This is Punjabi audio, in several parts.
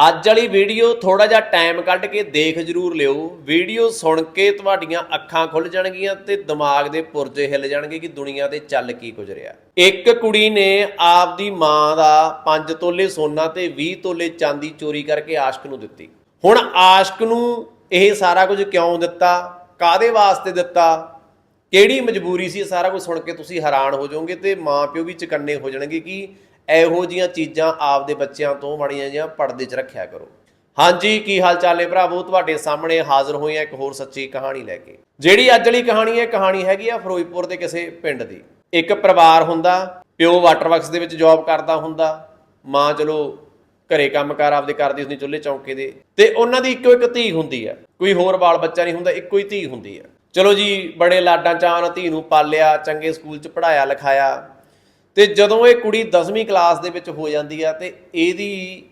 ਅੱਜ ਵਾਲੀ ਵੀਡੀਓ ਥੋੜਾ ਜਿਹਾ ਟਾਈਮ ਕੱਢ ਕੇ ਦੇਖ ਜਰੂਰ ਲਿਓ। ਵੀਡੀਓ ਸੁਣ ਕੇ ਤੁਹਾਡੀਆਂ ਅੱਖਾਂ ਖੁੱਲ ਜਾਣਗੀਆਂ ਤੇ ਦਿਮਾਗ ਦੇ ਪੁਰਜੇ ਹਿੱਲ ਜਾਣਗੇ ਕਿ ਦੁਨੀਆ ਤੇ ਚੱਲ ਕੀ ਗੁਜ਼ਰਿਆ ਇੱਕ ਕੁੜੀ ਨੇ ਆਪਦੀ ਮਾਂ ਦਾ 5 ਤੋਲੇ ਸੋਨਾ ਤੇ 20 ਤੋਲੇ ਚਾਂਦੀ ਚੋਰੀ ਕਰਕੇ ਆਸ਼ਕ ਨੂੰ ਦਿੱਤੀ। ਹੁਣ ਆਸ਼ਕ ਨੂੰ ਇਹ ਸਾਰਾ ਕੁਝ ਕਿਉਂ ਦਿੱਤਾ? ਕਾਦੇ ਵਾਸਤੇ ਦਿੱਤਾ? ਕਿਹੜੀ ਮਜਬੂਰੀ ਸੀ? ਸਾਰਾ ਕੁਝ ਸੁਣ ਕੇ ਤੁਸੀਂ ਹੈਰਾਨ ਹੋ ਜਾਓਗੇ ਤੇ ਮਾਪਿਓ ਵੀ ਚਕੰਨੇ ਹੋ ਜਾਣਗੇ ਕਿ ਇਹੋ ਜੀਆਂ ਚੀਜ਼ਾਂ ਆਪਦੇ ਬੱਚਿਆਂ ਤੋਂ ਮਾੜੀਆਂ ਜਿਹੀਆਂ ਪਰਦੇ 'ਚ ਰੱਖਿਆ ਕਰੋ। ਹਾਂਜੀ, ਕੀ ਹਾਲ ਚਾਲ ਹੈ ਭਰਾਵੋ? ਤੁਹਾਡੇ ਸਾਹਮਣੇ ਹਾਜ਼ਰ ਹੋਏ ਆ ਇੱਕ ਹੋਰ ਸੱਚੀ ਕਹਾਣੀ ਲੈ ਕੇ। ਜਿਹੜੀ ਅੱਜ ਵਾਲੀ ਕਹਾਣੀ ਹੈ, ਕਹਾਣੀ ਹੈਗੀ ਆ ਫਿਰੋਜ਼ਪੁਰ ਦੇ ਕਿਸੇ ਪਿੰਡ ਦੀ। ਇੱਕ ਪਰਿਵਾਰ ਹੁੰਦਾ, ਪਿਓ ਵਾਟਰ ਵਰਕਸ ਦੇ ਵਿੱਚ ਜੌਬ ਕਰਦਾ ਹੁੰਦਾ, ਮਾਂ ਚਲੋ ਘਰੇ ਕੰਮਕਾਰ ਆਪਦੇ ਕਰਦੀ ਹੁੰਦੀ ਚੁੱਲ੍ਹੇ ਚੌਂਕੇ ਦੇ, ਤੇ ਉਹਨਾਂ ਦੀ ਇੱਕੋ ਇੱਕ ਧੀ ਹੁੰਦੀ ਆ। ਕੋਈ ਹੋਰ ਬਾਲ ਬੱਚਾ ਨਹੀਂ ਹੁੰਦਾ, ਇੱਕੋ ਹੀ ਧੀ ਹੁੰਦੀ ਆ। ਚਲੋ ਜੀ, ਬੜੇ ਲਾਡਾਂ ਚਾਅ ਧੀ ਨੂੰ ਪਾਲਿਆ, ਚੰਗੇ ਸਕੂਲ 'ਚ ਪੜਾਇਆ ਲਿਖਾਇਆ ਤੇ ਜਦੋਂ ਇਹ ਕੁੜੀ 10ਵੀਂ ਕਲਾਸ ਦੇ ਵਿੱਚ ਹੋ ਜਾਂਦੀ ਆ ਤੇ ਇਹਦੀ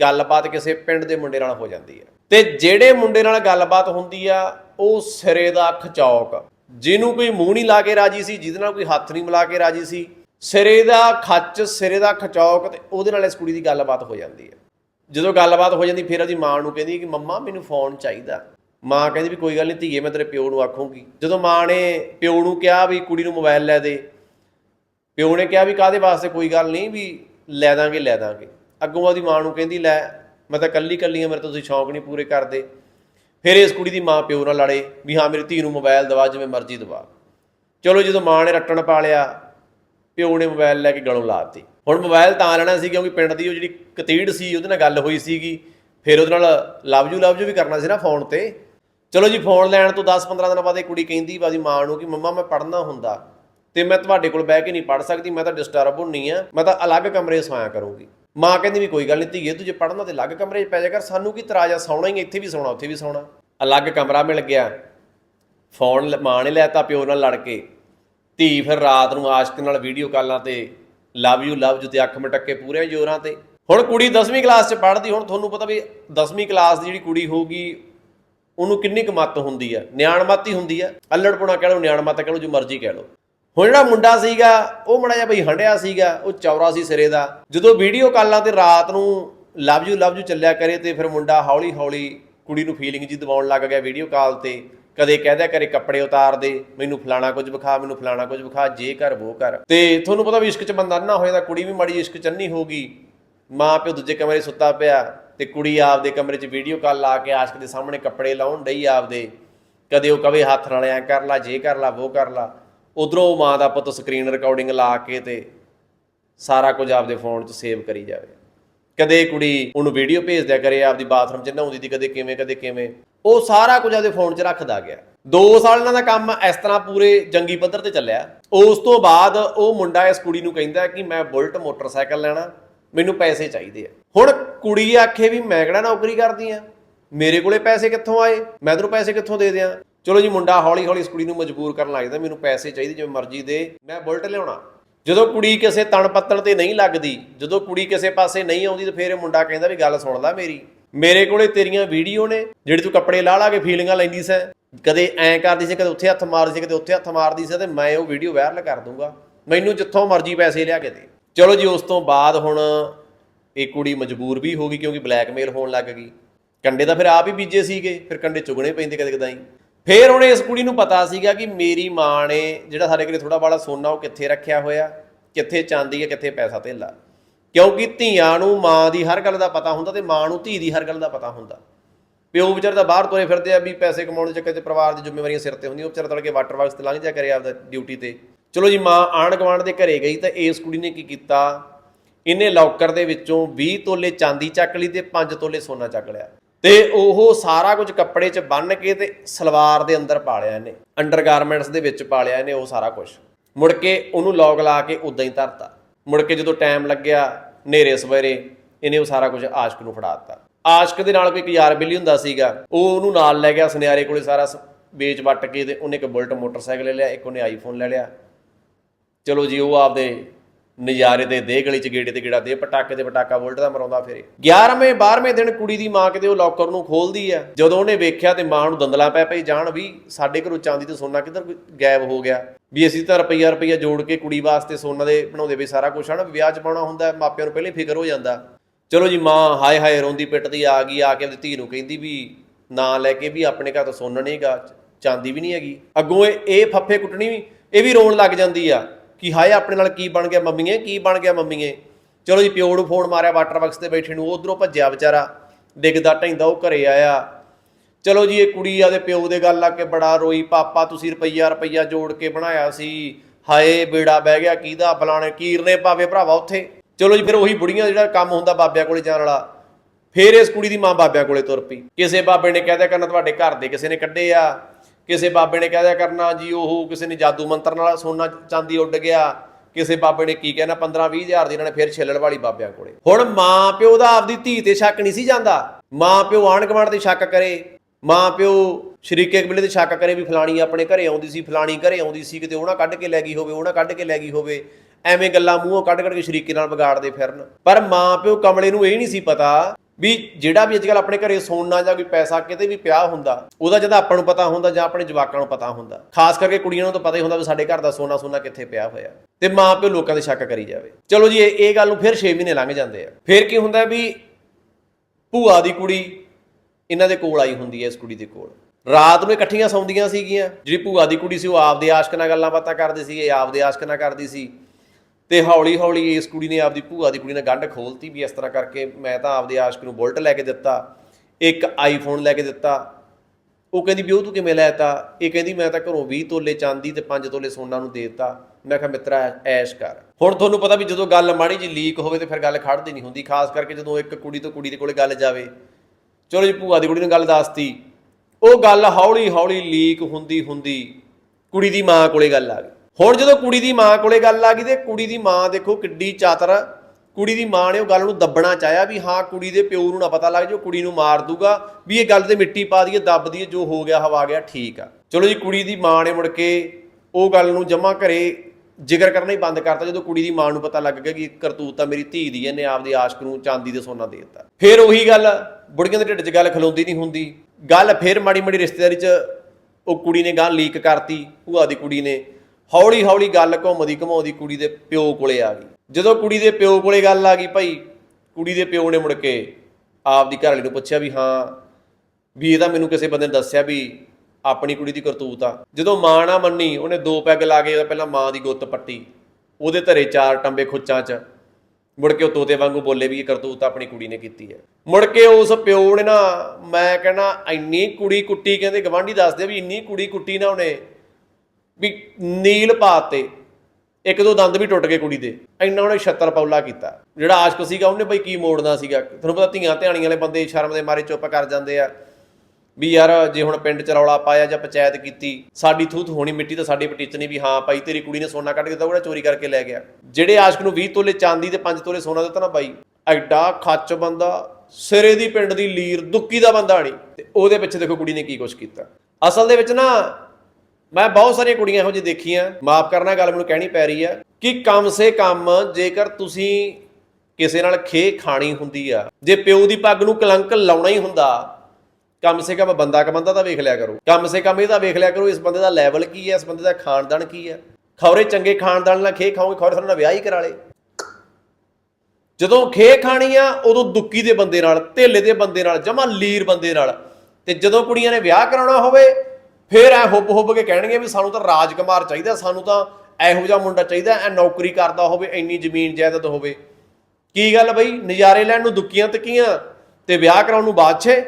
ਗੱਲਬਾਤ ਕਿਸੇ ਪਿੰਡ ਦੇ ਮੁੰਡੇ ਨਾਲ ਹੋ ਜਾਂਦੀ ਆ। ਤੇ ਜਿਹੜੇ ਮੁੰਡੇ ਨਾਲ ਗੱਲਬਾਤ ਹੁੰਦੀ ਆ, ਉਹ ਸਿਰੇ ਦਾ ਖਚੌਕ। ਜਿਹਨੂੰ ਕੋਈ ਮੂੰਹ ਨਹੀਂ ਲਾ ਕੇ ਰਾਜੀ ਸੀ, ਜਿਹਦੇ ਨਾਲ ਕੋਈ ਹੱਥ ਨਹੀਂ ਮਿਲਾ ਕੇ ਰਾਜੀ ਸੀ, ਸਿਰੇ ਦਾ ਖੱਚ, ਸਿਰੇ ਦਾ ਖਚੌਕ ਤੇ ਉਹਦੇ ਨਾਲ ਇਸ ਕੁੜੀ ਦੀ ਗੱਲਬਾਤ ਹੋ ਜਾਂਦੀ ਹੈ ਜਦੋਂ ਗੱਲਬਾਤ ਹੋ ਜਾਂਦੀ, ਫਿਰ ਉਹਦੀ ਮਾਂ ਨੂੰ ਕਹਿੰਦੀ ਕਿ ਮੰਮਾ, ਮੈਨੂੰ ਫੋਨ ਚਾਹੀਦਾ। ਮਾਂ ਕਹਿੰਦੀ ਵੀ ਕੋਈ ਗੱਲ ਨਹੀਂ, ਧੀਏ, ਮੈਂ ਤੇਰੇ ਪਿਓ ਨੂੰ ਆਖੂੰਗੀ। ਜਦੋਂ ਮਾਂ ਨੇ ਪਿਓ ਨੂੰ ਕਿਹਾ ਵੀ ਕੁੜੀ ਨੂੰ ਮੋਬਾਈਲ ਲੈ ਦੇ ਪਿਓ ਨੇ ਕਿਹਾ ਵੀ ਕਾਦੇ ਵਾਸਤੇ ਕੋਈ ਗੱਲ ਨਹੀਂ ਵੀ ਲੈ ਦਾਂਗੇ ਲੈ ਦਾਂਗੇ। ਅੱਗੋਂ ਉਹਦੀ ਮਾਂ ਨੂੰ ਕਹਿੰਦੀ, ਲੈ, ਮੈਂ ਤਾਂ ਕੱਲੀ ਕੱਲੀ ਆ ਮੇਰੇ ਤੋਂ ਤੁਸੀਂ ਸ਼ੌਂਕ ਨਹੀਂ ਪੂਰੇ ਕਰਦੇ। ਫਿਰ ਇਸ ਕੁੜੀ ਦੀ ਮਾਂ ਪਿਓ ਨਾਲ ਲੜੇ ਵੀ ਹਾਂ, ਮੇਰੀ ਧੀ ਨੂੰ ਮੋਬਾਈਲ ਦਵਾ, ਜਿਵੇਂ ਮਰਜ਼ੀ ਦਵਾ। ਚਲੋ ਜਦੋਂ ਮਾਂ ਨੇ ਰੱਟਣ ਪਾ ਲਿਆ ਪਿਓ ਨੇ ਮੋਬਾਈਲ ਲੈ ਕੇ ਗਲੋਂ ਲਾਤੀ ਹੁਣ ਮੋਬਾਈਲ ਤਾਂ ਲੈਣਾ ਸੀ ਕਿਉਂਕਿ ਪਿੰਡ ਦੀ ਉਹ ਜਿਹੜੀ ਕਤੀੜ ਸੀ, ਉਹਦੇ ਨਾਲ ਗੱਲ ਹੋਈ ਸੀਗੀ। ਫਿਰ ਉਹਦੇ ਨਾਲ ਲਵ ਯੂ ਲਵ ਯੂ ਵੀ ਕਰਨਾ ਸੀ ਨਾ ਫੋਨ ਤੇ। ਚਲੋ ਜੀ, ਫੋਨ ਲੈਣ ਤੋਂ 10-15 ਦਿਨਾਂ ਬਾਅਦ ਇਹ ਕੁੜੀ ਕਹਿੰਦੀ ਬਾਦੀ ਮਾਂ ਨੂੰ ਕਿ, ਮੰਮਾ, ਮੈਂ ਪੜ੍ਹਨਾ ਹੁੰਦਾ। ਤੇ ਮੈਂ ਤੁਹਾਡੇ ਕੋਲ ਬਹਿ ਕੇ ਨਹੀਂ ਪੜ੍ਹ ਸਕਦੀ, ਮੈਂ ਤਾਂ ਡਿਸਟਰਬ ਹੁੰਨੀ ਆ, ਮੈਂ ਤਾਂ ਅਲੱਗ ਕਮਰੇ 'ਚ ਸੌਂਇਆ ਕਰੂੰਗੀ। ਮਾਂ ਕਹਿੰਦੀ ਵੀ ਕੋਈ ਗੱਲ ਨਹੀਂ ਧੀਏ ਤੂੰ ਜੇ ਪੜ੍ਹਨਾ ਤੇ ਅਲੱਗ ਕਮਰੇ 'ਚ ਪੈ ਜਾ ਕਰ, ਸਾਨੂੰ ਕੀ ਤਰਾਜਾ ਸੌਣਾ ਹੀ, ਇੱਥੇ ਵੀ ਸੌਣਾ, ਉੱਥੇ ਵੀ ਸੌਣਾ। ਅਲੱਗ ਕਮਰਾ ਮਿਲ ਗਿਆ ਫੋਨ ਲ- ਮਾਂ ਨੇ ਲੈਤਾ ਪਿਓ ਨਾਲ ਲੜ ਕੇ। ਧੀ ਫਿਰ ਰਾਤ ਨੂੰ ਆਸ਼ਕ ਨਾਲ ਵੀਡੀਓ ਕਾਲਾਂ ਤੇ ਲਵ ਯੂ ਲਵ ਯੂ ਤੇ ਅੱਖ ਮਟੱਕੇ ਪੂਰੇ ਜ਼ੋਰਾਂ ਤੇ। ਹੁਣ ਕੁੜੀ 10ਵੀਂ ਕਲਾਸ 'ਚ ਪੜ੍ਹਦੀ, ਹੁਣ ਤੁਹਾਨੂੰ ਪਤਾ ਵੀ 10ਵੀਂ ਕਲਾਸ ਦੀ ਜਿਹੜੀ ਕੁੜੀ ਹੋਊਗੀ, ਉਹਨੂੰ ਕਿੰਨੀ ਕੁ ਮੱਤ ਹੁੰਦੀ ਆ ਨਿਆਣਮਤ ਹੀ ਹੁੰਦੀ ਆ। ਅల్లੜਪੁਣਾ ਕਹਿ ਲਓ ਨਿਆਣਮਤ ਕਹਿ ਲਓ, ਜੋ ਮਰਜ਼ੀ ਕਹਿ ਲਓ। ਹੁਣ ਜਿਹੜਾ ਮੁੰਡਾ ਸੀਗਾ, ਉਹ ਮੜਾ ਜਿਹਾ ਬਈ ਹੰਡਿਆ ਸੀਗਾ, ਉਹ ਚੌਰਾ ਸੀ ਸਿਰੇ ਦਾ। ਜਦੋਂ ਵੀਡੀਓ ਕਾਲਾਂ ਤੇ ਰਾਤ ਨੂੰ ਲਵ ਯੂ ਲਵ ਯੂ ਚੱਲਿਆ ਕਰੇ ਤੇ ਫਿਰ ਮੁੰਡਾ ਹੌਲੀ ਹੌਲੀ ਕੁੜੀ ਨੂੰ ਫੀਲਿੰਗ ਜੀ ਦਿਵਾਉਣ ਲੱਗ ਗਿਆ ਵੀਡੀਓ ਕਾਲ ਤੇ। ਕਦੇ ਕਹਿਦਾ ਕਰੇ ਕੱਪੜੇ ਉਤਾਰ ਦੇ, ਮੈਨੂੰ ਫਲਾਣਾ ਕੁਝ ਵਿਖਾ, ਮੈਨੂੰ ਫਲਾਣਾ ਕੁਝ ਵਿਖਾ, ਜੇ ਕਰ ਉਹ ਕਰ। ਤੇ ਤੁਹਾਨੂੰ ਪਤਾ ਵੀ ਇਸ਼ਕ ਚ ਬੰਦਾ ਨਾ ਹੋਇਆ ਤਾਂ ਕੁੜੀ ਵੀ ਮਾੜੀ ਇਸ਼ਕ ਚੰਨੀ ਹੋਗੀ ਮਾਂ ਪਿਓ ਦੂਜੇ ਕਮਰੇ 'ਚ ਸੁੱਤਾ ਪਿਆ ਤੇ ਕੁੜੀ ਆਪਦੇ ਕਮਰੇ 'ਚ ਵੀਡੀਓ ਕਾਲ ਲਾ ਕੇ ਆਸ਼ਕ ਦੇ ਸਾਹਮਣੇ ਕੱਪੜੇ ਲਾਉਣ ਡਈ ਆਪਦੇ। ਕਦੇ ਉਹ ਕਵੇ ਹੱਥ ਨਾਲ ਐ ਕਰ ਲਾ, ਜੇ ਕਰ ਲਾ ਉਹ ਕਰ ਲਾ। ਉਧਰੋਂ ਮਾਂ ਦਾ ਪੁੱਤ ਸਕਰੀਨ ਰਿਕਾਰਡਿੰਗ ਲਾ ਕੇ ਤੇ ਸਾਰਾ ਕੁਝ ਆਪਦੇ ਫੋਨ 'ਚ ਸੇਵ ਕਰੀ ਜਾਵੇ। ਕਦੇ ਕੁੜੀ ਉਹਨੂੰ ਵੀਡੀਓ ਭੇਜ ਦਿਆ ਕਰੇ, ਆਪਦੀ ਬਾਥਰੂਮ 'ਚ ਨਹਾਉਂਦੀ ਦੀ ਕਦੇ ਕਿਵੇਂ ਕਦੇ ਕਿਵੇਂ। ਉਹ ਸਾਰਾ ਕੁਝ ਆਪਦੇ ਫੋਨ 'ਚ ਰੱਖਦਾ ਗਿਆ। 2 ਸਾਲ ਇਹਨਾਂ ਦਾ ਕੰਮ ਇਸ ਤਰ੍ਹਾਂ ਪੂਰੇ ਜੰਗੀ ਪੱਧਰ ਤੇ ਚੱਲਿਆ। ਉਸ ਤੋਂ ਬਾਅਦ ਉਹ ਮੁੰਡਾ ਇਸ ਕੁੜੀ ਨੂੰ ਕਹਿੰਦਾ ਕਿ ਮੈਂ ਬੁਲਟ ਮੋਟਰਸਾਈਕਲ ਲੈਣਾ, ਮੈਨੂੰ ਪੈਸੇ ਚਾਹੀਦੇ ਆ। ਹੁਣ ਕੁੜੀ ਆਖੇ ਵੀ ਮੈਂ ਕਿਹੜਾ ਨੌਕਰੀ ਕਰਦੀ ਆ? ਮੇਰੇ ਕੋਲੇ ਪੈਸੇ ਕਿੱਥੋਂ ਆਏ? ਮੈਂ ਤੈਨੂੰ ਪੈਸੇ ਕਿੱਥੋਂ ਦੇ ਦਿਆਂ? ਚਲੋ ਜੀ, ਮੁੰਡਾ ਹੌਲੀ ਹੌਲੀ ਇਸ ਕੁੜੀ ਨੂੰ ਮਜਬੂਰ ਕਰਨ ਲੱਗਦਾ ਮੈਨੂੰ ਪੈਸੇ ਚਾਹੀਦੇ ਜਿਵੇਂ ਮਰਜ਼ੀ ਦੇ, ਮੈਂ ਬੁਲਟ ਲਿਆਉਣਾ। ਜਦੋਂ ਕੁੜੀ ਕਿਸੇ ਤਣ ਪੱਤਣ ਤੇ ਨਹੀਂ ਲੱਗਦੀ, ਜਦੋਂ ਕੁੜੀ ਕਿਸੇ ਪਾਸੇ ਨਹੀਂ ਆਉਂਦੀ, ਤਾਂ ਫਿਰ ਇਹ ਮੁੰਡਾ ਕਹਿੰਦਾ ਵੀ ਗੱਲ ਸੁਣ ਲੈ ਮੇਰੀ। ਮੇਰੇ ਕੋਲੇ ਤੇਰੀਆਂ ਵੀਡੀਓ ਨੇ, ਜਿਹੜੀ ਤੂੰ ਕੱਪੜੇ ਲਾ ਲਾ ਕੇ ਫੀਲਿੰਗਾਂ ਲੈਂਦੀ ਸੈਂ। ਕਦੇ ਐਂ ਕਰਦੀ ਸੀ, ਕਦੇ ਉੱਥੇ ਹੱਥ ਮਾਰਦੀ ਸੀ, ਕਦੇ ਉੱਥੇ ਹੱਥ ਮਾਰਦੀ ਸੀ, ਤੇ ਮੈਂ ਉਹ ਵੀਡੀਓ ਵਾਇਰਲ ਕਰ ਦੂੰਗਾ। ਮੈਨੂੰ ਜਿੱਥੋਂ ਮਰਜ਼ੀ ਪੈਸੇ ਲਿਆ ਕੇ ਦੇ। ਚਲੋ ਜੀ, ਉਸ ਤੋਂ ਬਾਅਦ ਹੁਣ ਇਹ ਕੁੜੀ ਮਜਬੂਰ ਵੀ ਹੋ ਗਈ, ਕਿਉਂਕਿ ਬਲੈਕਮੇਲ ਹੋਣ ਲੱਗ ਗਈ। ਕੰਡੇ ਤਾਂ ਫਿਰ ਆਪ ਹੀ ਬੀਜੇ ਸੀਗੇ, ਫਿਰ ਕੰਡੇ ਚੁਗਣੇ ਪੈਂਦੇ ਕਦੇ ਕਦਾਈ ਫਿਰ ਉਹਨੇ ਇਸ ਕੁੜੀ ਨੂੰ ਪਤਾ ਸੀਗਾ ਕਿ ਮੇਰੀ ਮਾਂ ਨੇ ਜਿਹੜਾ ਸਾਡੇ ਘਰੇ ਥੋੜਾ ਬਾਲਾ ਸੋਨਾ ਉਹ ਕਿੱਥੇ ਰੱਖਿਆ ਹੋਇਆ, ਕਿੱਥੇ ਚਾਂਦੀ ਹੈ, ਕਿੱਥੇ ਪੈਸਾ ਧੇਲਾ। ਕਿਉਂਕਿ ਧੀਆਂ ਨੂੰ ਮਾਂ ਦੀ ਹਰ ਗੱਲ ਦਾ ਪਤਾ ਹੁੰਦਾ ਤੇ ਮਾਂ ਨੂੰ ਧੀ ਦੀ ਹਰ ਗੱਲ ਦਾ ਪਤਾ ਹੁੰਦਾ। ਪਿਓ ਵਿਚਾਰ ਦਾ ਬਾਹਰ ਤੁਰੇ ਫਿਰਦੇ ਆ ਵੀ ਪੈਸੇ ਕਮਾਉਣ ਦੇ ਚੱਕਰ 'ਚ ਪਰਿਵਾਰ ਦੀ ਜ਼ਿੰਮੇਵਾਰੀਆਂ ਸਿਰ ਤੇ ਹੁੰਦੀਆਂ, ਉਹ ਵਿਚਾਰਾ ਤੜਕੇ ਵਾਟਰ ਵਰਕਸ ਤੇ ਲੰਘ ਜਾ ਕਰੇ ਆਪਦਾ ਡਿਊਟੀ ਤੇ। ਚਲੋ ਜੀ, ਮਾਂ ਆਂਢ ਗੁਆਂਢ ਦੇ ਘਰੇ ਗਈ ਤਾਂ ਇਸ ਕੁੜੀ ਨੇ ਕੀ ਕੀਤਾ? ਇਹਨੇ ਲੌਕਰ ਦੇ ਵਿੱਚੋਂ 20 ਤੋਲੇ ਚਾਂਦੀ ਚੱਕ ਲਈ ਤੇ 5 ਤੋਲੇ ਸੋਨਾ ਚੱਕ ਲਿਆ। ਤੇ ਉਹ ਸਾਰਾ ਕੁਝ ਕੱਪੜੇ 'ਚ ਬੰਨ ਕੇ ਤੇ ਸਲਵਾਰ ਦੇ ਅੰਦਰ ਪਾ ਲਿਆ ਇਹਨੇ ਅੰਡਰਗਾਰਮੈਂਟਸ ਦੇ ਵਿੱਚ ਪਾ ਲਿਆ ਇਹਨੇ ਉਹ ਸਾਰਾ ਕੁਝ ਮੁੜ ਕੇ ਉਹਨੂੰ ਲੌਕ ਲਾ ਕੇ ਉਦਾਂ ਹੀ ਧਰਤਾ। ਮੁੜ ਕੇ ਜਦੋਂ ਟਾਈਮ ਲੱਗਿਆ, ਹਨੇਰੇ, ਸਵੇਰੇ ਇਹਨੇ ਉਹ ਸਾਰਾ ਕੁਝ ਆਸ਼ਕ ਨੂੰ ਫੜਾ ਦਿੱਤਾ। ਆਸ਼ਕ ਦੇ ਨਾਲ ਕੋਈ ਇੱਕ ਯਾਰ ਬਿੱਲੀ ਹੁੰਦਾ ਸੀਗਾ, ਉਹ ਉਹਨੂੰ ਨਾਲ ਲੈ ਗਿਆ, ਸੁਨਿਆਰੇ ਕੋਲੇ ਸਾਰਾ ਸ- ਵੇਚ ਵੱਟ ਕੇ ਤੇ ਉਹਨੇ ਇੱਕ ਬੁਲਟ ਮੋਟਰਸਾਈਕਲ ਲੈ ਲਿਆ, ਇੱਕ ਉਹਨੇ ਆਈਫੋਨ ਲੈ ਲਿਆ। ਚਲੋ ਜੀ, ਉਹ ਆਪਦੇ ਨਜ਼ਾਰੇ ਤੇ ਦੇ ਗਲੀ ਚ ਗੇੜੇ ਤੇ ਗੇੜਾ ਦੇ, ਪਟਾਕੇ ਤੇ ਪਟਾਕਾ ਬੁਲਟ ਦਾ ਮਰਾਉਂਦਾ ਫਿਰੇ। 11ਵੇਂ 12ਵੇਂ ਦਿਨ ਕੁੜੀ ਦੀ ਮਾਂ ਕਿਤੇ ਉਹ ਲੋਕਰ ਨੂੰ ਖੋਲਦੀ ਆ। ਜਦੋਂ ਉਹਨੇ ਵੇਖਿਆ ਤੇ ਮਾਂ ਨੂੰ ਦੰਦਲਾ ਪੈ ਪਈ ਜਾਣ ਵੀ ਸਾਡੇ ਘਰੋਂ ਚਾਂਦੀ ਤੇ ਸੋਨਾ ਕਿੱਧਰ ਗਾਇਬ ਹੋ ਗਿਆ। ਵੀ ਅਸੀਂ ਤਾਂ ਰੁਪਈਆ ਰੁਪਈਆ ਜੋੜ ਕੇ ਕੁੜੀ ਵਾਸਤੇ ਸੋਨਾ ਦੇ ਬਣਾਉਂਦੇ ਵੀ ਸਾਰਾ ਕੁਝ ਹਨਾ ਵਿਆਹ ਚ ਪਾਉਣਾ ਹੁੰਦਾ, ਮਾਪਿਆਂ ਨੂੰ ਪਹਿਲੇ ਫਿਕਰ ਹੋ ਜਾਂਦਾ। ਚਲੋ ਜੀ, ਮਾਂ ਹਾਏ ਹਾਏ ਰੋਂਦੀ ਪਿੱਟਦੀ ਆ ਗਈ, ਆ ਕੇ ਆਪਣੀ ਧੀ ਨੂੰ ਕਹਿੰਦੀ ਵੀ ਨਾ ਲੈ ਕੇ ਵੀ ਆਪਣੇ ਘਰ ਤੋਂ ਸੋਨਾ ਨਹੀਂਗਾ ਚਾਂਦੀ ਵੀ ਨਹੀਂ ਹੈਗੀ। ਅੱਗੋਂ ਇਹ ਫੱਫੇ ਕੁੱਟਣੀ ਇਹ ਵੀ ਰੋਣ ਲੱਗ ਜਾਂਦੀ ਆ। ਕਿ ਹਾਏ ਆਪਣੇ ਨਾਲ ਕੀ ਬਣ ਗਿਆ ਮੰਮੀਏ ਕੀ ਬਣ ਗਿਆ ਮੰਮੀਏ ਚਲੋ ਜੀ, ਪਿਓ ਨੂੰ ਫੋਨ ਮਾਰਿਆ ਵਾਟਰ ਬਾਕਸ ਤੇ ਬੈਠੇ ਨੂੰ, ਉਧਰੋਂ ਭੱਜਿਆ ਵਿਚਾਰਾ। ਡਿੱਗਦਾ ਢੈਂਦਾ ਉਹ ਘਰੇ ਆਇਆ। ਚਲੋ ਜੀ, ਇਹ ਕੁੜੀ ਆ ਦੇ ਪਿਓ ਦੇ ਗੱਲ ਆ ਕੇ ਬੜਾ ਰੋਈ, ਪਾਪਾ, ਤੁਸੀਂ ਰੁਪਈਆ ਰੁਪਈਆ ਜੋੜ ਕੇ ਬਣਾਇਆ ਸੀ। ਹਾਏ, ਬੇੜਾ ਬਹਿ ਗਿਆ, ਕਿਹਦਾ ਫਲਾਣੇ ਕੀਰਨੇ ਪਾਵੇ ਭਰਾਵਾ ਉੱਥੇ? ਚਲੋ ਜੀ, ਫਿਰ ਉਹੀ ਬੁੜੀਆਂ ਜਿਹੜਾ ਕੰਮ ਹੁੰਦਾ ਬਾਬਿਆਂ ਕੋਲੇ ਜਾਣ ਵਾਲਾ, ਫਿਰ ਇਸ ਕੁੜੀ ਦੀ ਮਾਂ ਬਾਬਿਆਂ ਕੋਲੇ ਤੁਰ ਪਈ। ਕਿਸੇ ਬਾਬੇ ਨੇ ਕਹਿ ਦਿਆ ਕਰਨਾ ਤੁਹਾਡੇ ਘਰ ਦੇ ਕਿਸੇ ਨੇ ਕੱਢੇ ਆ। ਕਿਸੇ ਬਾਬੇ ਨੇ ਕਹਿ ਦਿਆ ਕਰਨਾ ਜੀ, ਉਹ ਕਿਸੇ ਨੇ ਜਾਦੂ ਮੰਤਰ ਨਾਲ ਸੋਨਾ ਚਾਂਦੀ ਉੱਡ ਗਿਆ। ਕਿਸੇ ਬਾਬੇ ਨੇ ਕੀ ਕਹਿਣਾ? 15 20 ਹਜ਼ਾਰ ਦੀ ਇਹਨਾਂ ਨੇ ਫਿਰ ਛਿੱਲੜ ਵਾਲੀ ਬਾਬਿਆਂ ਕੋਲੇ। ਹੁਣ ਮਾਂ ਪਿਓ ਦਾ ਆਪਦੀ ਧੀ ਤੇ ਸ਼ੱਕ ਨਹੀਂ ਸੀ ਜਾਂਦਾ। ਮਾਂ ਪਿਓ ਆਂਢ ਗੁਆਂਢ ਤੇ ਸ਼ੱਕ ਕਰੇ। ਮਾਂ ਪਿਓ ਸ਼ਰੀਕੇ ਕਬੀਲੇ ਤੇ ਸ਼ੱਕ ਕਰੇ ਵੀ ਫਲਾਣੀ ਆਪਣੇ ਘਰੇ ਆਉਂਦੀ ਸੀ, ਫਲਾਣੀ ਘਰੇ ਆਉਂਦੀ ਸੀ, ਕਿਤੇ ਉਹਨਾਂ ਕੱਢ ਕੇ ਲੈ ਗਈ ਹੋਵੇ ਉਹਨਾਂ ਕੱਢ ਕੇ ਲੈ ਗਈ ਹੋਵੇ। ਐਵੇਂ ਗੱਲਾਂ ਮੂੰਹੋਂ ਕੱਢ ਕੱਢ ਕੇ ਸ਼ਰੀਕੇ ਨਾਲ ਵਿਗਾੜਦੇ ਫਿਰਨ। ਪਰ ਮਾਂ ਪਿਓ ਕਮਲੇ ਨੂੰ ਇਹ ਨਹੀਂ ਸੀ ਪਤਾ ਵੀ ਜਿਹੜਾ ਵੀ ਅੱਜਕੱਲ ਆਪਣੇ ਘਰੇ ਸੋਨਾ ਜਾਂ ਕੋਈ ਪੈਸਾ ਕਿਤੇ ਵੀ ਪਿਆ ਹੁੰਦਾ, ਉਹਦਾ ਜਦ ਆਪਾਂ ਨੂੰ ਪਤਾ ਹੁੰਦਾ ਜਾਂ ਆਪਣੇ ਜਵਾਕਾਂ ਨੂੰ ਪਤਾ ਹੁੰਦਾ, ਖਾਸ ਕਰਕੇ ਕੁੜੀਆਂ ਨੂੰ ਤਾਂ ਪਤਾ ਹੀ ਹੁੰਦਾ ਵੀ ਸਾਡੇ ਘਰ ਦਾ ਸੋਨਾ ਸੋਨਾ ਕਿੱਥੇ ਪਿਆ ਹੋਇਆ। ਤੇ ਮਾਂ ਪਿਓ ਲੋਕਾਂ ਦੇ ਸ਼ੱਕ ਕਰੀ ਜਾਵੇ। ਚਲੋ ਜੀ, ਇਹ ਇਹ ਗੱਲ ਨੂੰ ਫਿਰ 6 ਮਹੀਨੇ ਲੰਘ ਜਾਂਦੇ ਆ। ਫਿਰ ਕੀ ਹੁੰਦਾ ਵੀ ਭੂਆ ਦੀ ਕੁੜੀ ਇਹਨਾਂ ਦੇ ਕੋਲ ਆਈ ਹੁੰਦੀ ਹੈ, ਇਸ ਕੁੜੀ ਦੇ ਕੋਲ। ਰਾਤ ਨੂੰ ਇਕੱਠੀਆਂ ਸੌਂਦੀਆਂ ਸੀਗੀਆਂ। ਜਿਹੜੀ ਭੂਆ ਦੀ ਕੁੜੀ ਸੀ, ਉਹ ਆਪਦੇ ਆਸ਼ਕ ਨਾਲ ਗੱਲਾਂ ਬਾਤਾਂ ਕਰਦੀ ਸੀ, ਇਹ ਆਪਦੇ ਆਸ਼ਕ ਨਾਲ ਕਰਦੀ ਸੀ। ਤੇ ਹੌਲੀ ਹੌਲੀ ਇਸ ਕੁੜੀ ਨੇ ਆਪਦੀ ਭੂਆ ਦੀ ਕੁੜੀ ਨਾਲ ਗੰਢ ਖੋਲਤੀ ਵੀ ਇਸ ਤਰ੍ਹਾਂ ਕਰਕੇ ਮੈਂ ਤਾਂ ਆਪਦੇ ਆਸ਼ਕ ਨੂੰ ਬੁਲਟ ਲੈ ਕੇ ਦਿੱਤਾ, ਇੱਕ ਆਈਫੋਨ ਲੈ ਕੇ ਦਿੱਤਾ। ਉਹ ਕਹਿੰਦੀ ਵੀ ਉਹ ਤੂੰ ਕਿਵੇਂ ਲੈਤਾ? ਇਹ ਕਹਿੰਦੀ ਮੈਂ ਤਾਂ ਘਰੋਂ 20 ਤੋਲੇ ਚਾਂਦੀ ਤੇ 5 ਤੋਲੇ ਸੋਨਾ ਨੂੰ ਦੇ ਦਿੱਤਾ। ਮੈਂ ਕਿਹਾ ਮਿੱਤਰਾ, ਐਸ਼ ਕਰ। ਹੁਣ ਤੁਹਾਨੂੰ ਪਤਾ ਵੀ ਜਦੋਂ ਗੱਲ ਮਾੜੀ ਜੀ ਲੀਕ ਹੋਵੇ ਤੇ ਫਿਰ ਗੱਲ ਖੜਦੀ ਨਹੀਂ ਹੁੰਦੀ, ਖਾਸ ਕਰਕੇ ਜਦੋਂ ਇੱਕ ਕੁੜੀ ਤੋਂ ਕੁੜੀ ਦੇ ਕੋਲੇ ਗੱਲ ਜਾਵੇ। ਚਲੋ ਜੀ, ਭੂਆ ਦੀ ਕੁੜੀ ਨੂੰ ਗੱਲ ਦੱਸਤੀ। ਉਹ ਗੱਲ ਹੌਲੀ ਹੌਲੀ ਲੀਕ ਹੁੰਦੀ ਹੁੰਦੀ ਕੁੜੀ ਦੀ ਮਾਂ ਕੋਲੇ ਗੱਲ ਆ ਗਈ। ਹੁਣ ਜਦੋਂ ਕੁੜੀ ਦੀ ਮਾਂ ਕੋਲੇ ਗੱਲ ਆ ਗਈ ਤੇ ਕੁੜੀ ਦੀ ਮਾਂ ਦੇਖੋ ਕਿੱਡੀ ਚਾਤਰ ਕੁੜੀ ਦੀ ਮਾਂ ਨੇ ਉਹ ਗੱਲ ਨੂੰ ਦੱਬਣਾ ਚਾਹਿਆ ਵੀ ਹਾਂ, ਕੁੜੀ ਦੇ ਪਿਓ ਨੂੰ ਨਾ ਪਤਾ ਲੱਗ ਜਾਓ ਕੁੜੀ ਨੂੰ ਮਾਰ ਦੂਗਾ, ਵੀ ਇਹ ਗੱਲ ਤੇ ਮਿੱਟੀ ਪਾ ਦਈਏ, ਦੱਬ ਦਈਏ, ਜੋ ਹੋ ਗਿਆ, ਹਵਾ ਗਿਆ, ਠੀਕ ਆ। ਚਲੋ ਜੀ, ਕੁੜੀ ਦੀ ਮਾਂ ਨੇ ਮੁੜ ਕੇ ਉਹ ਗੱਲ ਨੂੰ ਜਮਾ ਘਰੇ ਜ਼ਿਕਰ ਕਰਨਾ ਹੀ ਬੰਦ ਕਰਤਾ, ਜਦੋਂ ਕੁੜੀ ਦੀ ਮਾਂ ਨੂੰ ਪਤਾ ਲੱਗ ਗਿਆ ਕਿ ਕਰਤੂਤ ਤਾਂ ਮੇਰੀ ਧੀ ਦੀ ਇਹਨੇ ਆਪਦੇ ਆਸ਼ਕ ਨੂੰ ਚਾਂਦੀ ਦੇ ਸੋਨਾ ਦੇ ਦਿੱਤਾ। ਫਿਰ ਉਹੀ ਗੱਲ ਬੁੜੀਆਂ ਦੇ ਢਿੱਡ 'ਚ ਗੱਲ ਖਲੋਂਦੀ ਨਹੀਂ ਹੁੰਦੀ। ਗੱਲ ਫਿਰ ਮਾੜੀ ਮਾੜੀ ਰਿਸ਼ਤੇਦਾਰੀ 'ਚ ਉਹ ਕੁੜੀ ਨੇ ਗਾਂ ਲੀਕ ਕਰਤੀ, ਭੂਆ ਦੀ ਕੁੜੀ ਨੇ। ਹੌਲੀ ਹੌਲੀ ਗੱਲ ਘੁੰਮਦੀ ਘਮਾਉਂਦੀ ਕੁੜੀ ਦੇ ਪਿਓ ਕੋਲੇ ਆ ਗਈ। ਜਦੋਂ ਕੁੜੀ ਦੇ ਪਿਓ ਕੋਲੇ ਗੱਲ ਆ ਗਈ, ਭਾਈ, ਕੁੜੀ ਦੇ ਪਿਓ ਨੇ ਮੁੜ ਕੇ ਆਪਦੀ ਘਰ ਵਾਲੀ ਨੂੰ ਪੁੱਛਿਆ ਵੀ, ਹਾਂ, ਵੀ ਇਹਦਾ ਮੈਨੂੰ ਕਿਸੇ ਬੰਦੇ ਨੇ ਦੱਸਿਆ ਵੀ ਆਪਣੀ ਕੁੜੀ ਦੀ ਕਰਤੂਤ ਆ। ਜਦੋਂ ਮਾਂ ਨਾ ਮੰਨੀ, ਉਹਨੇ ਦੋ ਪੈਗ ਲਾ ਕੇ ਪਹਿਲਾਂ ਮਾਂ ਦੀ ਗੁੱਤ ਪੱਟੀ, ਉਹਦੇ ਧਰੇ ਚਾਰ ਟੰਬੇ ਖੁੱਚਾਂ 'ਚ। ਮੁੜ ਕੇ ਉਹ ਤੋਤੇ ਵਾਂਗੂ ਬੋਲੇ ਵੀ ਇਹ ਕਰਤੂਤ ਆਪਣੀ ਕੁੜੀ ਨੇ ਕੀਤੀ ਹੈ। ਮੁੜ ਕੇ ਉਸ ਪਿਓ ਨੇ ਨਾ, ਮੈਂ ਕਹਿੰਦਾ, ਇੰਨੀ ਕੁੜੀ ਕੁੱਟੀ, ਕਹਿੰਦੇ, ਗਵਾਂਢੀ ਦੱਸਦੇ ਵੀ ਇੰਨੀ ਕੁੜੀ ਕੁੱਟੀ ਨਾ ਉਹਨੇ ਵੀ ਨੀਲ ਪਾਤੇ, ਇੱਕ ਦੋ ਦੰਦ ਵੀ ਟੁੱਟ ਗਏ ਕੁੜੀ ਦੇ। ਇੰਨਾ ਉਹਨੇ ਛੱਤਰ ਪੌਲਾ ਕੀਤਾ। ਜਿਹੜਾ ਆਸ਼ਕ ਸੀਗਾ, ਉਹਨੇ ਬਈ ਕੀ ਮੋੜਨਾ ਸੀਗਾ? ਤੁਹਾਨੂੰ ਪਤਾ ਧੀਆਂ ਧਿਆਣੀਆਂ ਵਾਲੇ ਬੰਦੇ ਸ਼ਰਮ ਦੇ ਮਾਰੇ ਚੁੱਪ ਕਰ ਜਾਂਦੇ ਆ। ਵੀ ਯਾਰ, ਜੇ ਹੁਣ ਪਿੰਡ ਚ ਰੌਲਾ ਪਾਇਆ ਜਾਂ ਪੰਚਾਇਤ ਕੀਤੀ, ਸਾਡੀ ਥੂਥ ਹੋਣੀ ਮਿੱਟੀ ਤਾਂ ਸਾਡੀ ਪਟੀਚਣੀ ਵੀ ਹਾਂ ਭਾਈ, ਤੇਰੀ ਕੁੜੀ ਨੇ ਸੋਨਾ ਕੱਢ ਕੇ ਦਿੱਤਾ ਉਹੜਾ ਚੋਰੀ ਕਰਕੇ ਲੈ ਗਿਆ। ਜਿਹੜੇ ਆਸ਼ਕ ਨੂੰ 20 ਤੋਲੇ ਚਾਂਦੀ ਤੇ 5 ਤੋਲੇ ਸੋਨਾ ਦਿੱਤਾ ਨਾ ਬਾਈ ਐਡਾ ਖੱਚ ਬੰਦਾ, ਸਿਰੇ ਦੀ ਪਿੰਡ ਦੀ ਲੀਰ, ਦੁੱਕੀ ਦਾ ਬੰਦਾ ਨਹੀਂ। ਤੇ ਉਹਦੇ ਪਿੱਛੇ ਦੇਖੋ ਕੁੜੀ ਨੇ ਕੀ ਕੁਛ ਕੀਤਾ। ਅਸਲ ਦੇ ਵਿੱਚ ਨਾ ਮੈਂ ਬਹੁਤ ਸਾਰੀਆਂ ਕੁੜੀਆਂ ਇਹੋ ਜਿਹੀ ਦੇਖੀਆਂ। ਮਾਫ ਕਰਨਾ, ਗੱਲ ਮੈਨੂੰ ਕਹਿਣੀ ਪੈ ਰਹੀ ਆ ਕਿ ਕਮ ਸੇ ਕਮ ਜੇਕਰ ਤੁਸੀਂ ਕਿਸੇ ਨਾਲ ਖੇ ਖਾਣੀ ਹੁੰਦੀ ਆ, ਜੇ ਪਿਓ ਦੀ ਪੱਗ ਨੂੰ ਕਲੰਕ ਲਾਉਣਾ ਹੀ ਹੁੰਦਾ, ਕਮ ਸੇ ਕਮ ਬੰਦਾ ਕ ਤਾਂ ਵੇਖ ਲਿਆ ਕਰੋ। ਕਮ ਸੇ ਕਮ ਇਹ ਤਾਂ ਵੇਖ ਲਿਆ ਕਰੋ ਇਸ ਬੰਦੇ ਦਾ ਲੈਵਲ ਕੀ ਹੈ ਇਸ ਬੰਦੇ ਦਾ ਖਾਨਦਾਨ ਕੀ ਹੈ ਖੌਰੇ ਚੰਗੇ ਖਾਨਦਾਨ ਨਾਲ ਖੇ ਖਾਓਗੇ, ਖੌਰੇ ਨਾਲ ਵਿਆਹ ਹੀ ਕਰਾ ਲੇ। ਜਦੋਂ ਖੇ ਖਾਣੀ ਆ, ਉਦੋਂ ਦੁੱਕੀ ਦੇ ਬੰਦੇ ਨਾਲ, ਧੇਲੇ ਦੇ ਬੰਦੇ ਨਾਲ, ਜਮਾ ਲੀਰ ਬੰਦੇ ਨਾਲ। ਤੇ ਜਦੋਂ ਕੁੜੀਆਂ ਨੇ ਵਿਆਹ ਕਰਾਉਣਾ ਹੋਵੇ ਫਿਰ ਐ ਹੁੱਬ ਹੁੱਬ ਕੇ ਕਹਿਣਗੇ ਵੀ ਸਾਨੂੰ ਤਾਂ ਰਾਜਕੁਮਾਰ ਚਾਹੀਦਾ, ਸਾਨੂੰ ਤਾਂ ਇਹੋ ਜਿਹਾ ਮੁੰਡਾ ਚਾਹੀਦਾ, ਐ ਨੌਕਰੀ ਕਰਦਾ ਹੋਵੇ, ਇੰਨੀ ਜ਼ਮੀਨ ਜਾਇਦਾਦ ਹੋਵੇ। ਕੀ ਗੱਲ ਬਈ? ਨਜ਼ਾਰੇ ਲੈਣ ਨੂੰ ਦੁੱਕੀਆਂ ਤੱਕੀਆਂ ਤੇ ਵਿਆਹ ਕਰਾਉਣ ਨੂੰ ਬਾਦਸ਼ਾਹ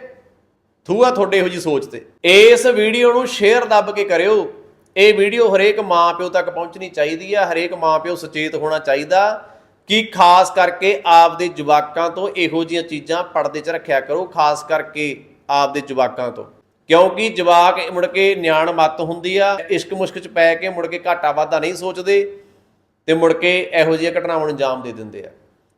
ਥੂਆ ਤੁਹਾਡੇ ਇਹੋ ਜੀ ਸੋਚ ਤੇ। ਇਸ ਵੀਡੀਓ ਨੂੰ ਸ਼ੇਅਰ ਦੱਬ ਕੇ ਕਰਿਓ। ਇਹ ਵੀਡੀਓ ਹਰੇਕ ਮਾਂ ਪਿਓ ਤੱਕ ਪਹੁੰਚਣੀ ਚਾਹੀਦੀ ਆ, ਹਰੇਕ ਮਾਂ ਪਿਓ ਸੁਚੇਤ ਹੋਣਾ ਚਾਹੀਦਾ। ਕਿ ਖਾਸ ਕਰਕੇ ਆਪਦੇ ਜਵਾਕਾਂ ਤੋਂ ਇਹੋ ਜੀਆਂ ਚੀਜ਼ਾਂ ਪਰਦੇ 'ਚ ਰੱਖਿਆ ਕਰੋ, ਖਾਸ ਕਰਕੇ ਆਪਦੇ ਜਵਾਕਾਂ ਤੋਂ। ਕਿਉਂਕਿ ਜਵਾਕ ਮੁੜ ਕੇ ਨਿਆਣ ਮੱਤ ਹੁੰਦੀ ਆ, ਇਸ਼ਕ ਮੁਸ਼ਕ 'ਚ ਪੈ ਕੇ ਮੁੜ ਕੇ ਘਾਟਾ ਵਾਧਾ ਨਹੀਂ ਸੋਚਦੇ ਤੇ ਮੁੜ ਕੇ ਇਹੋ ਜਿਹੀਆਂ ਘਟਨਾਵਾਂ ਨੂੰ ਅੰਜਾਮ ਦੇ ਦਿੰਦੇ ਆ।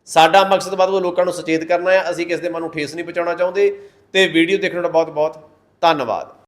ਸਾਡਾ ਮਕਸਦ ਬਾਤ ਉਹ ਲੋਕਾਂ ਨੂੰ ਸੁਚੇਤ ਕਰਨਾ ਹੈ ਅਸੀਂ ਕਿਸੇ ਦੇ ਮਨ ਨੂੰ ਠੇਸ ਨਹੀਂ ਪਹੁੰਚਾਉਣਾ ਚਾਹੁੰਦੇ ਤੇ ਵੀਡੀਓ ਦੇਖਣ ਦਾ ਬਹੁਤ ਬਹੁਤ ਧੰਨਵਾਦ।